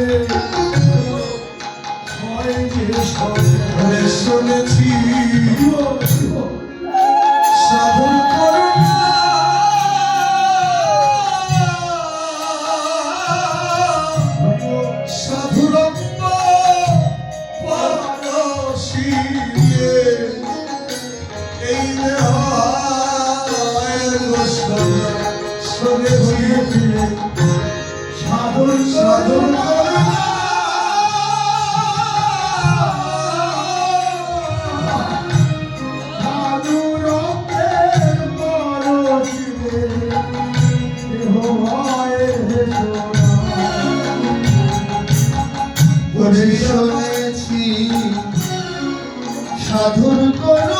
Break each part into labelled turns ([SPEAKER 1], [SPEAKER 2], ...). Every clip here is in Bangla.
[SPEAKER 1] Hey.
[SPEAKER 2] করে চলেছি সাধুর
[SPEAKER 1] করো।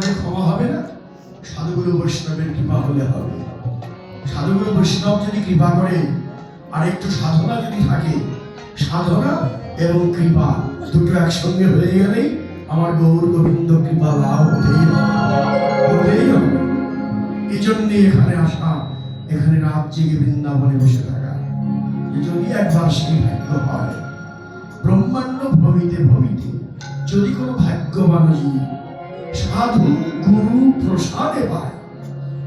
[SPEAKER 1] আমাদের ক্ষমা হবে না? সাধুগুরু বৈষ্ণবের কৃপা হলে হবে। সাধুগুরু বৈষ্ণব যদি কৃপা করে আর একটু সাধনা যদি থাকে, সাধনা এবং কৃপা দুটো একসঙ্গে হয়ে গেলেই আমার গৌর গোবিন্দ কৃপা লাভ হতেই হবে।
[SPEAKER 3] এই জন্যে এখানে আসা এখানে রাত জেগে বৃন্দাবনে বসে থাকা। যদি একবার সেই ভাগ্য হয়, ব্রহ্মাণ্ড ভবিতে ভবিতে যদি কোনো ভাগ্যবান জীব সাধু গুরু প্রসাদে পায়।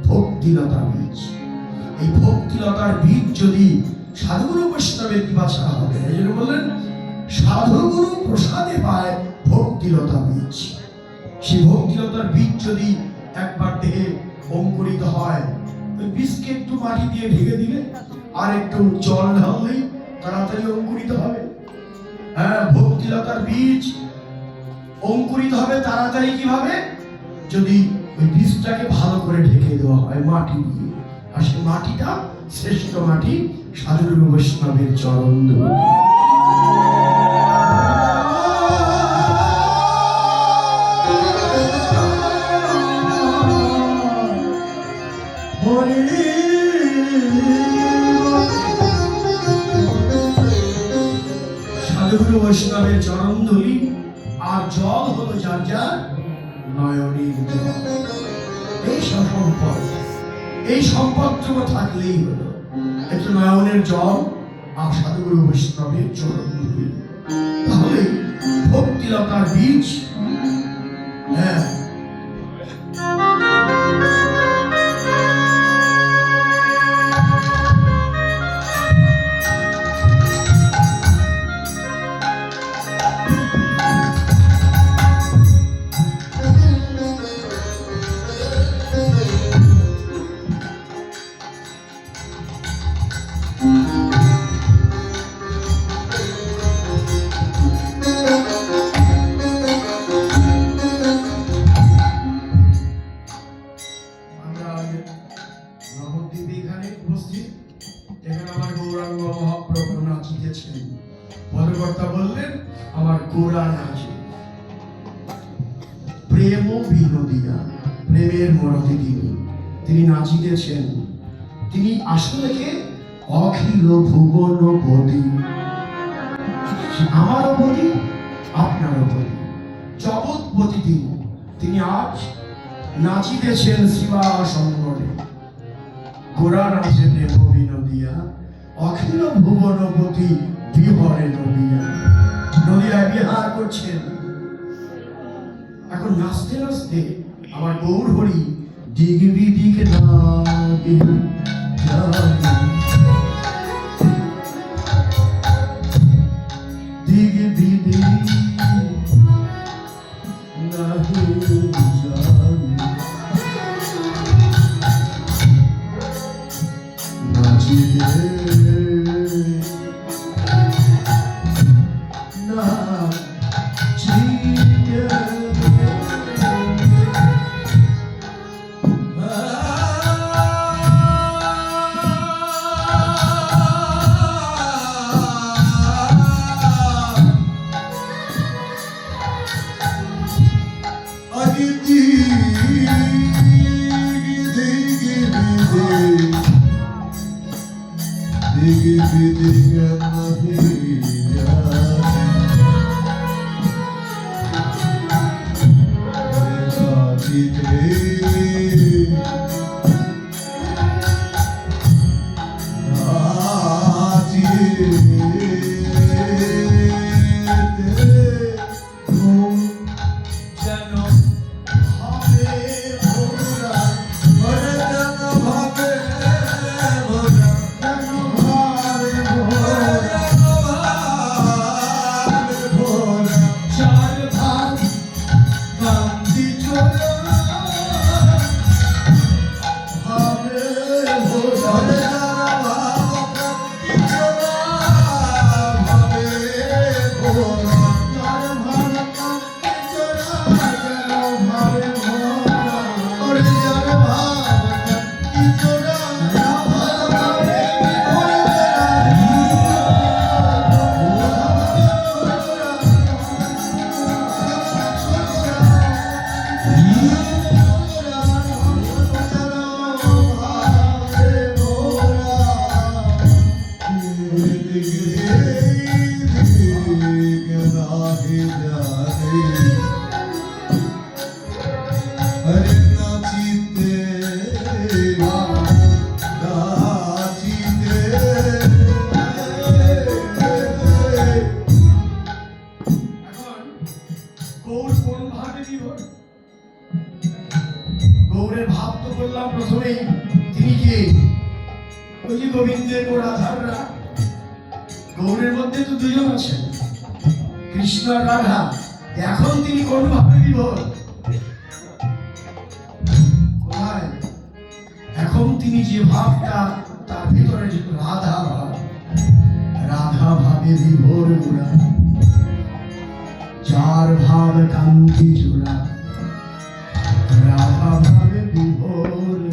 [SPEAKER 3] ভক্তিলতা বীজ। এই ভক্তিলতার বীজ যদি সাধুগুরু বৈষ্ণবের কৃপা ছাড়া হবে, এই জন্য বললেন, সাধুগুরু প্রসাদে পায় ভক্তিলতা বীজ। সেই ভক্তিলতার বীজ যদি একবার দেহে অঙ্কুরিত হয় বীজকে একটু মাটি দিয়ে ঢেকে দিলে আর একটু জল ঢাললেই তাড়াতাড়ি অঙ্কুরিত হবে। হ্যাঁ ভক্তিলতার বীজ অঙ্কুরিত হবে তাড়াতাড়ি কীভাবে? যদি ওই বীজটাকে ভালো করে ঢেকে দেওয়া হয় মাটি দিয়ে, আর সেই মাটিটা শ্রেষ্ঠ মাটি সাধুগুরু বৈষ্ণবের চরণ। সাধুগুরু বৈষ্ণবের চরণ সম্পদটুকু থাকলেই হলো। একটু নয়নের জল আর সাধুগুরু বৈষ্ণবের অখিল ভুবন পদী আমারও পদী আপনারও পদী জগৎপতি তিনি তিনি আজ নাচিতেছেন শিবা সঙ্গরে গোরা নাচে প্রেম বিনোদিয়া, অখিল ভুবনপতি বিহরে নদিয়া। নদিয়ায় বিহার করছেন। এখন নাচতে নাচতে আমার গৌর হরি দিগ বিদিক এখন তিনি যে ভাবটা, তার ভিতরে যে রাধা ভাব, রাধা ভাবে বিভোর মোরা চার ভাব কান্তি জোড়া, রাধা ভাবে বিভোর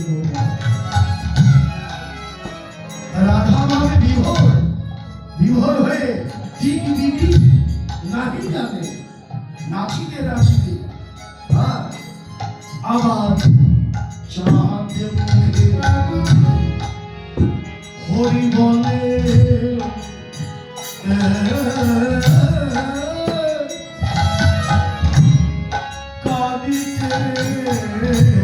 [SPEAKER 3] মোরা রাধা ভাবে বিভোর বিভোর হয়ে তিন দিদি
[SPEAKER 2] আমার চাঁদ মুখে হরি বলে কাঁদিতে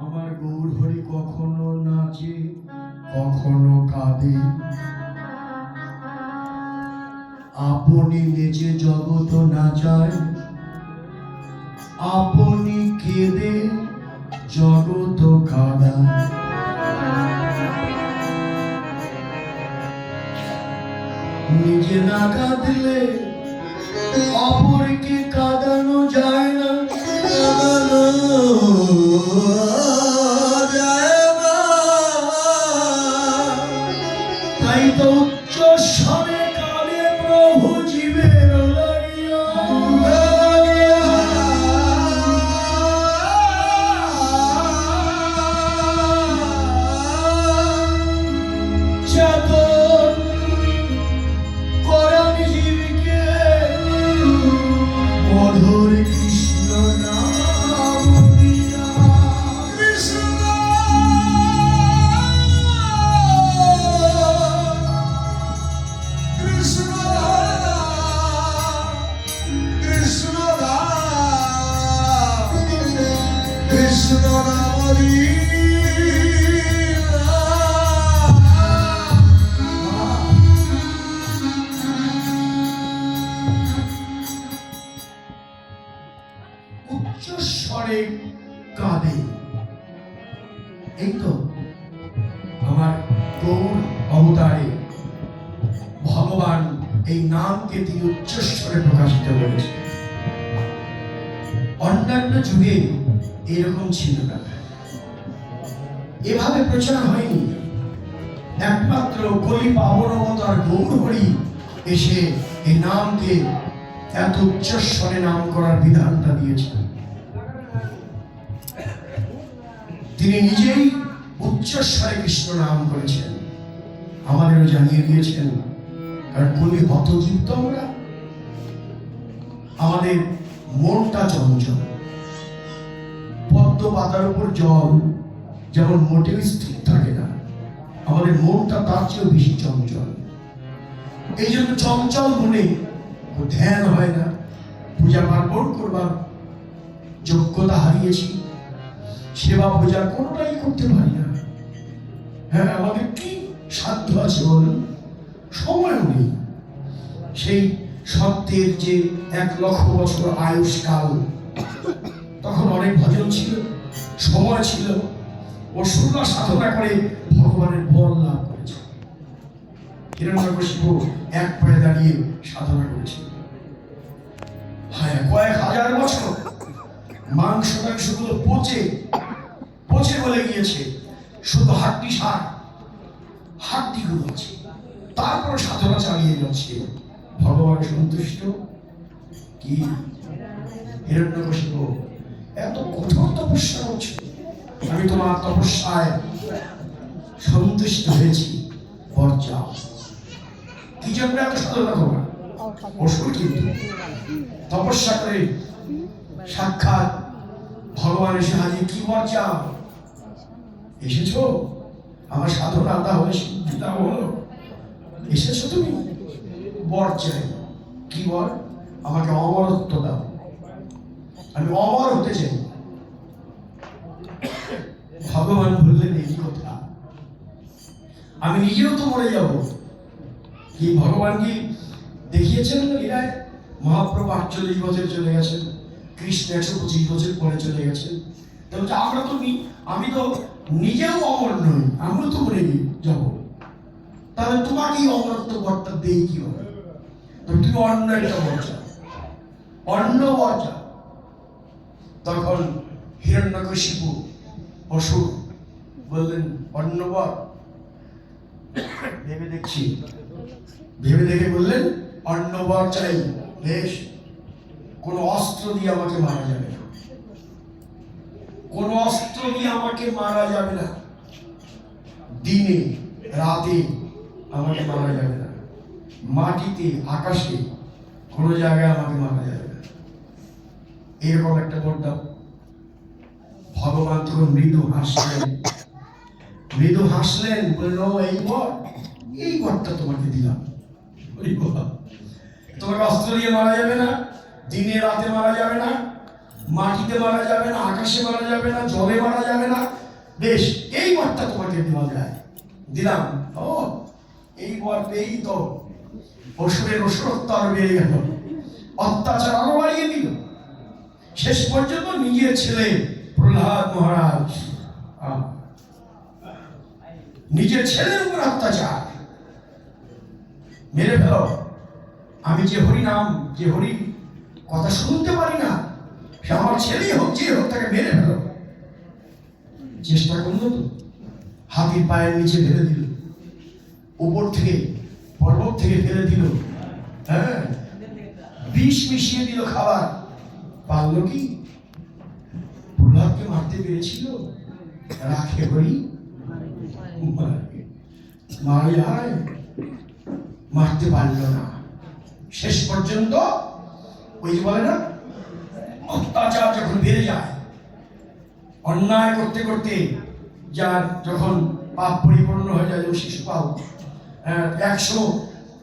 [SPEAKER 2] আমার
[SPEAKER 3] গৌর হরি কখনো নাচে, কখনো কাঁদে। আপনি নেচে জগত নাচায় আপনি কেঁদে জগত কাঁদা নিজে না কাঁদলে কাঁদে। এই তো আমার গৌর অবতারে ভগবান এই নামকে তিনি উচ্চস্বরে প্রকাশিত অন্যান্য যুগে এরকম ছিল না। এভাবে প্রচার হয়নি। একমাত্র কলি পাবনমতার গৌর হরি এসে এই নামকে এত উচ্চস্বরে নাম করার বিধানটা দিয়েছিলেন। তিনি নিজেই উচ্চস্বরে কৃষ্ণ নাম করেছেন। আমাদেরও জানিয়ে দিয়েছেন, কারণ কলি হতযুক্ত আমরা। আমাদের মনটা চঞ্চল। পদ্ম পাতার উপর জল যেমন মোটেও স্থির থাকে না, আমাদের মনটা তার চেয়েও বেশি চঞ্চল। এই জন্য চঞ্চল মনে ধ্যান হয় না। পূজা পার্বণ করবার যোগ্যতা হারিয়েছি। সেবা পূজা কোনোটাই করতে পারি না। হ্যাঁ আমাদের কি সাধ্য আছে বলুন সময়ও নেই। সেই সত্যের যে এক লক্ষ বছর আয়ুষ্কাল তখন অনেক ভজন ছিল, সময় ছিল। অসুররা সাধনা করে ভগবানের বল লাভ করেছে। হিরণ্যকশিপু এক পায়ে দাঁড়িয়ে সাধনা করেছিল। হ্যাঁ কয়েক হাজার বছর। মাংস মাংসগুলো পচে বলে গিয়েছে, শুধু হাড্ডি সার হাড্ডিগুলো আছে। তারপর সাধনা চালিয়ে যাচ্ছে। ভগবান সন্তুষ্ট? কি? হিরণ্যকশিপু। এত কঠোর তপস্যা করছে। আমি তোমার তপস্যায় সন্তুষ্ট হয়েছি। পর্যা কি জন্য এত সাধনা তোমার অসুর কিন্তু। তপস্যা করে সাক্ষাৎ ভগবান এসে হাজির কি মর্যা এসেছ? আমার সাধনা তাহলে সিদ্ধিটা হলো। এসেছ তুমি? বর চাই। কি বর? আমাকে অমরত্ব দাও। আমি অমর হতে চাই। ভগবান বললেন, এই কথা। আমি নিজেও তো মরে যাব। কি ভগবান কি দেখিয়েছেন লীলায়? মহাপ্রভু আটচল্লিশ বছর চলে গেছেন। কৃষ্ণ একশো পঁচিশ বছর পরে চলে গেছেন। আমরা তো আমি তো নিজেও অমর নই, আমরা তো মরে যাব। তাহলে তোমাকেই অমরত্ব বরটা দেই কি হবে? তুমি অন্য একটা বর্জা। অন্য বর্জা। তখন হিরণ্যকশিপু অসুর বললেন অন্নবর ভেবে দেখছি। ভেবে দেখে বললেন অন্নবর চাই, বেশ। কোন অস্ত্র দিয়ে আমাকে মারা যাবে না। কোন অস্ত্র আমাকে মারা যাবে না। দিনে, রাতে আমাকে মারা যাবে না। মাটিতে, আকাশে কোনো জায়গায় আমাকে মারা যাবে না। এরকম একটা বর ভগবান তখন মৃদু হাসলেন। মৃদু হাসলেন বলল এই বর এই বরটা তোমাকে দিলাম। তোমাকে অস্ত্র দিয়ে মারা যাবে না, দিনে, রাতে মারা যাবে না মাটিতে মারা যাবে না, আকাশে মারা যাবে না, জলে মারা যাবে না। বেশ, এই বরটা তোমাকে দেওয়া যায় দিলাম। ও, এই বর পেয়েই তো অসুরের অসুরত্ব আরও বেড়ে গেল। অত্যাচার আরও বাড়িয়ে দিল। শেষ পর্যন্ত নিজের ছেলে প্রহ্লাদ মহারাজ নিজের ছেলের উপর অত্যাচার। মেরে ফেলো। আমি যে হরি নাম, যে হরি কথা শুনতে পারি না সে আমার ছেলেই হোক, যে হোক, তাকে মেরে ফেলো। চেষ্টা করল তো। হাতির পায়ের নিচে ফেলে দিল। উপর থেকে, পর্বত থেকে ফেলে দিল। হ্যাঁ? বিষ মিশিয়ে দিল খাবার। পারল কি? প্রহ্লাদকে মারতে পেরেছিল? রাখে হরি? মারি। হায় মারতে পারল না। শেষ পর্যন্ত, ওই যে বলে না যখন বেড়ে যায়। অন্যায় করতে করতে যার যখন পাপ পরিপূর্ণ হয়ে যায় শিশু পাপ একশো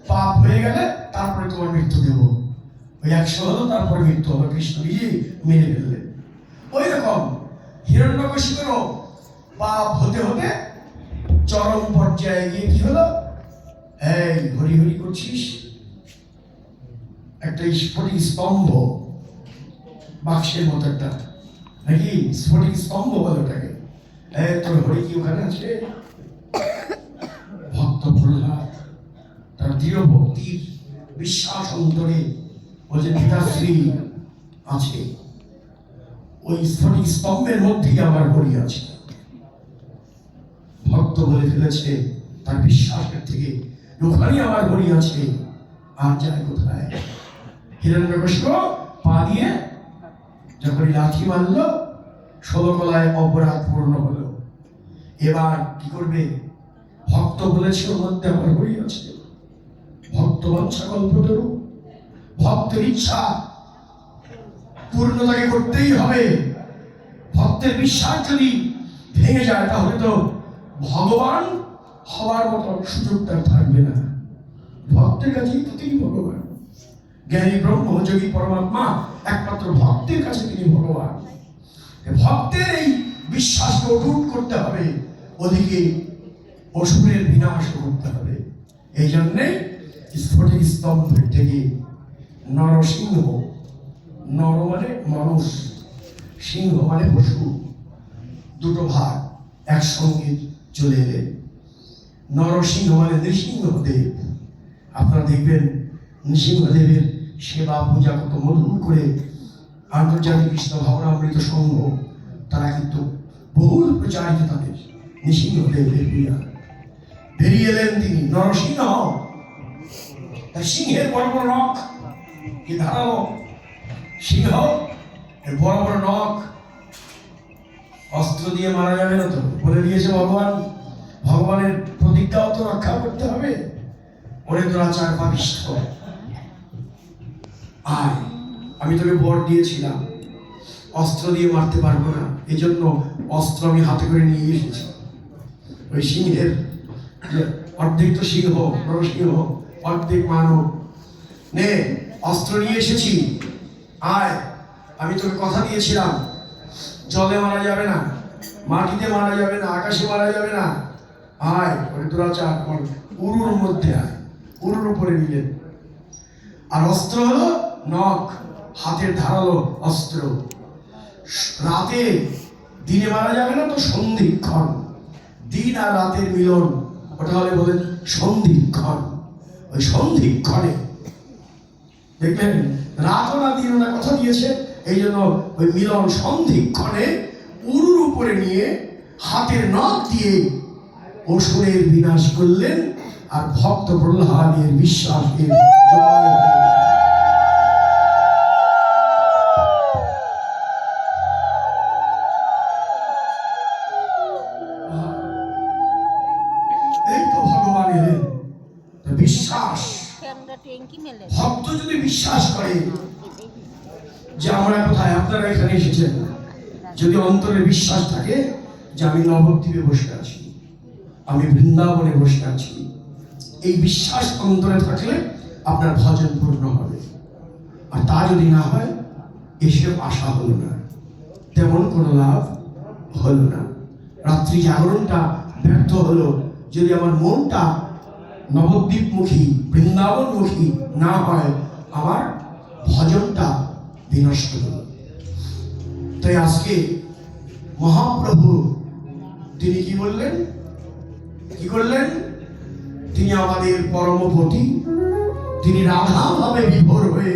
[SPEAKER 3] পাপ হয়ে গেলে তারপরে তোমার মৃত্যু দেব। ওই একশো হলো, তারপরে মৃত্যু হবে কৃষ্ণ নিজে মেরে ফেললেন ওই রকম হিরণ্যকশিপেরও পাপ হতে হতে চরম পর্যায়ে গিয়ে কি হলো? এই হরি হরি করছিস, একটা স্ফটিক স্তম্ভ বাক্সের মতো একটা, নাকি স্ফটিক স্তম্ভ বলে ওটাকে? তোর হরি কি ওখানে আছে? ভক্ত প্রহ্লাদ, তার দৃঢ় ভক্তির বিশ্বাস অন্তরে বলছে পিতাশ্রী আছে। ওই স্ফটিক স্তম্ভের মধ্যেই আমার হরি আছে। ভক্ত বলে ফেলেছে, তার বিশ্বাসের থেকে ওখানেই আমার হরি আছে, আর যায় কোথায়? হিরণ্যকৃষ্ণ পা দিয়ে যখন লাঠি মারল ষোলকলায় অপরাধ পূর্ণ হলো। এবার কি করবে? ভক্ত বলেছে, ওর মধ্যে আমার হরি আছে। ভক্ত বাঞ্ছা কল্পতরু। ভক্তের ইচ্ছা পূর্ণ পূর্ণতাকে করতেই হবে। ভক্তের বিশ্বাস যদি ভেঙে যায়, তাহলে তো ভগবান হওয়ার মতো সুযোগ তার থাকবে না। ভক্তের কাছেই তো তিনি ভগবান। জ্ঞানী ব্রহ্ম, যোগী পরমাত্মা, একমাত্র ভক্তের কাছে তিনি ভগবান। ভক্তের এই বিশ্বাসকে অটুট করতে হবে, ওদিকে অসুরের বিনাশ করতে হবে। এই জন্যে স্ফটিক স্তম্ভের থেকে নরসিংহ, নর মানে মানুষ, সিংহ মানে পশু, দুটো ভাগ একসঙ্গে চলে এলেন নরসিংহ মানে নৃসিংহদেব। আপনারা দেখবেন নৃসিংহদেবের সেবা, পূজা কত মধুর করে আন্তর্জাতিক কৃষ্ণ ভাবনামৃত সংঘ, তারা কিন্তু বহুল প্রচারিত তাদের নৃসিংহদেবের পূজা বেরিয়ে এলেন তিনি, নরসিংহ। সিংহের বড় বড় নখ কি ধারালো সিংহ, এর বড় বড় নখ। অস্ত্র দিয়ে মারা যাবে না তো? বলে দিয়েছে ভগবান। ভগবানের প্রতিজ্ঞাও তো রক্ষা করতে হবে। ওরে তোরা চার পাপিষ্ঠ। আয় আমি তোকে বর দিয়েছিলাম। অস্ত্র দিয়ে মারতে পারব না। এই জন্য অস্ত্র আমি হাতে করে নিয়ে এসেছি। ওই সিংহের অর্ধেক তো সিংহ নরসিংহ অর্ধেক মানব। নে, অস্ত্র নিয়ে এসেছি। আয়, আমি তোকে কথা দিয়েছিলাম। জলে মারা যাবে না, মাটিতে মারা যাবে না, আকাশে মারা যাবে না। আয়, ওরে তোরা চা কর উরুর মধ্যে আয়। উরুর উপরে নিলেন। আর অস্ত্র হলো নখ, হাতের ধারালো অস্ত্র। রাতে দিনে মারা যাবে না তো সন্ধিক্ষণ দিন আর রাতের মিলন, ওটা হলে বলেন সন্ধিক্ষণ ওই সন্ধিক্ষণে দেখলেন, রাত না দিন না কথা দিয়েছে, এই জন্য ওই মিলন সন্ধিক্ষণে উরুর উপরে নিয়ে হাতের নখ দিয়ে অসুরের বিনাশ করলেন, আর ভক্ত প্রহ্লাদের বিশ্বাসের জয় বিশ্বাস করে যে আমরা কোথায়? আপনারা এখানে এসেছেন। যদি অন্তরে বিশ্বাস থাকে যে আমি নবদ্বীপে বসে আছি, আমি বৃন্দাবনে বসে আছি, এই বিশ্বাস অন্তরে থাকলে আপনার ভজন পূর্ণ হবে। আর তা যদি না হয়, এসে আশা হলো না। তেমন কোনো লাভ হলো না। রাত্রি জাগরণটা ব্যর্থ হলো। যদি আমার মনটা নবদ্বীপমুখী, বৃন্দাবনমুখী না হয় আমার ভজনটা বিনষ্ট হল। তাই আজকে মহাপ্রভু, তিনি কি বললেন? কি করলেন? তিনি আমাদের পরমপতি, তিনি রাধা ভাবে বিভোর হয়ে